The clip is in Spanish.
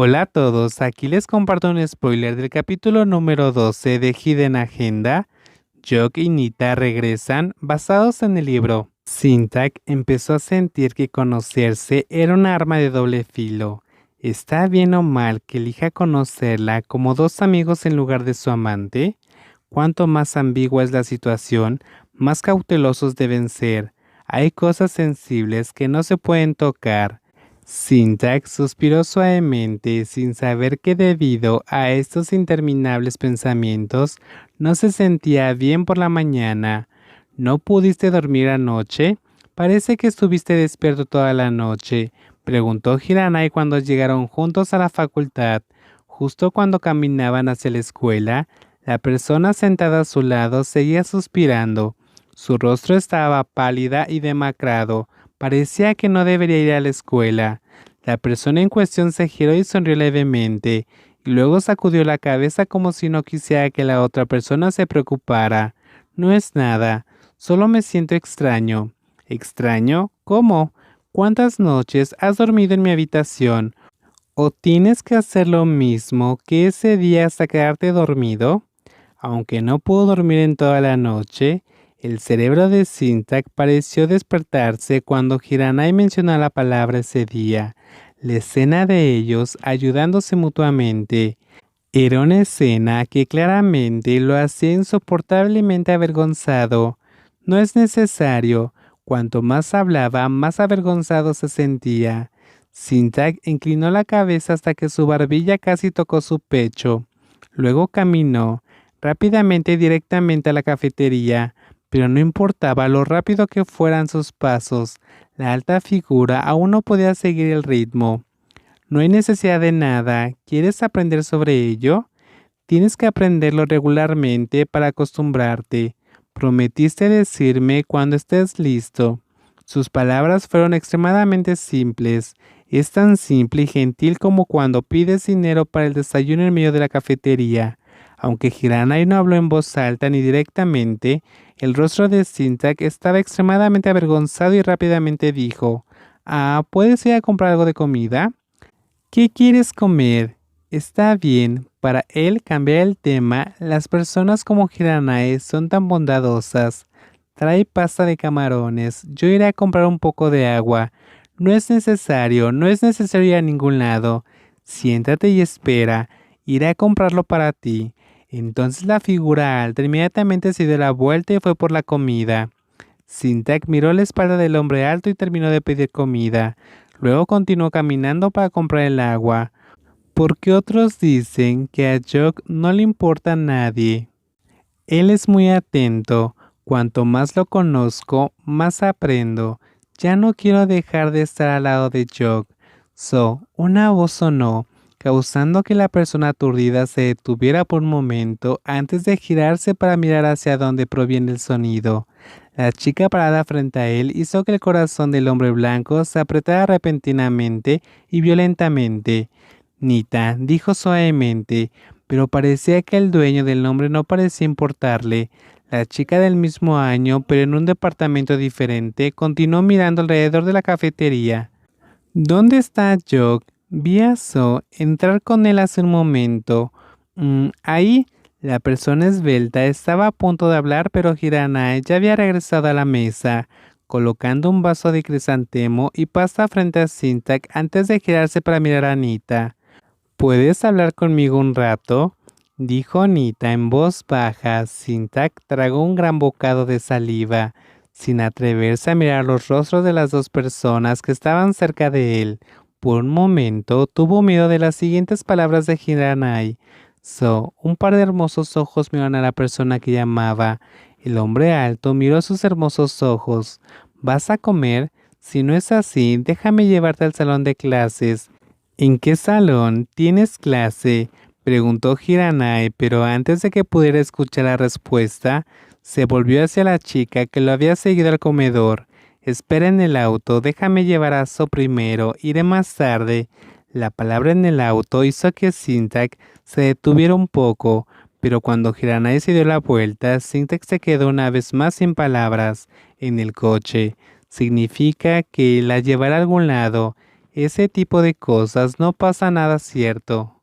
Hola a todos, aquí les comparto un spoiler del capítulo número 12 de Hidden Agenda. Jock y Nita regresan basados en el libro. Sintak empezó a sentir que conocerse era un arma de doble filo. ¿Está bien o mal que elija conocerla como dos amigos en lugar de su amante? Cuanto más ambigua es la situación, más cautelosos deben ser. Hay cosas sensibles que no se pueden tocar. Syntax suspiró suavemente sin saber que debido a estos interminables pensamientos no se sentía bien por la mañana. ¿No pudiste dormir anoche? Parece que estuviste despierto toda la noche, preguntó Hiranai cuando llegaron juntos a la facultad. Justo cuando caminaban hacia la escuela, la persona sentada a su lado seguía suspirando. Su rostro estaba pálida y demacrado, Parecía que no debería ir a la escuela. La persona en cuestión se giró y sonrió levemente, y luego sacudió la cabeza como si no quisiera que la otra persona se preocupara. No es nada, solo me siento extraño. ¿Extraño? ¿Cómo? ¿Cuántas noches has dormido en mi habitación? ¿O tienes que hacer lo mismo que ese día hasta quedarte dormido? Aunque no pudo dormir en toda la noche, el cerebro de Sintak pareció despertarse cuando Hiranai mencionó la palabra ese día. La escena de ellos ayudándose mutuamente era una escena que claramente lo hacía insoportablemente avergonzado. No es necesario. Cuanto más hablaba, más avergonzado se sentía. Sintak inclinó la cabeza hasta que su barbilla casi tocó su pecho. Luego caminó rápidamente directamente a la cafetería, pero no importaba lo rápido que fueran sus pasos, la alta figura aún no podía seguir el ritmo. No hay necesidad de nada. ¿Quieres aprender sobre ello? Tienes que aprenderlo regularmente para acostumbrarte. Prometiste decirme cuando estés listo. Sus palabras fueron extremadamente simples. Es tan simple y gentil como cuando pides dinero para el desayuno en medio de la cafetería. Aunque Hiranai no habló en voz alta ni directamente, el rostro de Sintak estaba extremadamente avergonzado y rápidamente dijo, Ah, ¿puedes ir a comprar algo de comida? ¿Qué quieres comer? Está bien. Para él cambiar el tema, las personas como Hiranae son tan bondadosas. Trae pasta de camarones. Yo iré a comprar un poco de agua. No es necesario, no es necesario ir a ningún lado. Siéntate y espera. Iré a comprarlo para ti. Entonces la figura alta inmediatamente se dio la vuelta y fue por la comida. Sintak miró la espalda del hombre alto y terminó de pedir comida. Luego continuó caminando para comprar el agua. Porque otros dicen que a Jock no le importa a nadie. Él es muy atento. Cuanto más lo conozco, más aprendo. Ya no quiero dejar de estar al lado de Jock. So, una voz sonó causando que la persona aturdida se detuviera por un momento antes de girarse para mirar hacia donde proviene el sonido. La chica parada frente a él hizo que el corazón del hombre blanco se apretara repentinamente y violentamente. Nita, dijo suavemente, pero parecía que el dueño del nombre no parecía importarle. La chica del mismo año, pero en un departamento diferente, continuó mirando alrededor de la cafetería. ¿Dónde está Jock? Vi a So entrar con él hace un momento. Mm, ahí la persona esbelta estaba a punto de hablar, pero Hiranae ya había regresado a la mesa, colocando un vaso de crisantemo y pasta frente a Sintak antes de girarse para mirar a Anita. ¿Puedes hablar conmigo un rato? dijo Anita en voz baja. Sintak tragó un gran bocado de saliva, sin atreverse a mirar los rostros de las dos personas que estaban cerca de él. Por un momento tuvo miedo de las siguientes palabras de Hiranai. So, un par de hermosos ojos miraron a la persona que llamaba. El hombre alto miró sus hermosos ojos. ¿Vas a comer? Si no es así, déjame llevarte al salón de clases. ¿En qué salón tienes clase? preguntó Hiranai, pero antes de que pudiera escuchar la respuesta, se volvió hacia la chica que lo había seguido al comedor. Espera en el auto, déjame llevar a So primero, iré más tarde. La palabra en el auto hizo que Sintak se detuviera un poco, pero cuando Hiranai se dio la vuelta, Sintak se quedó una vez más sin palabras en el coche. Significa que la llevará a algún lado. ese tipo de cosas no pasa nada cierto.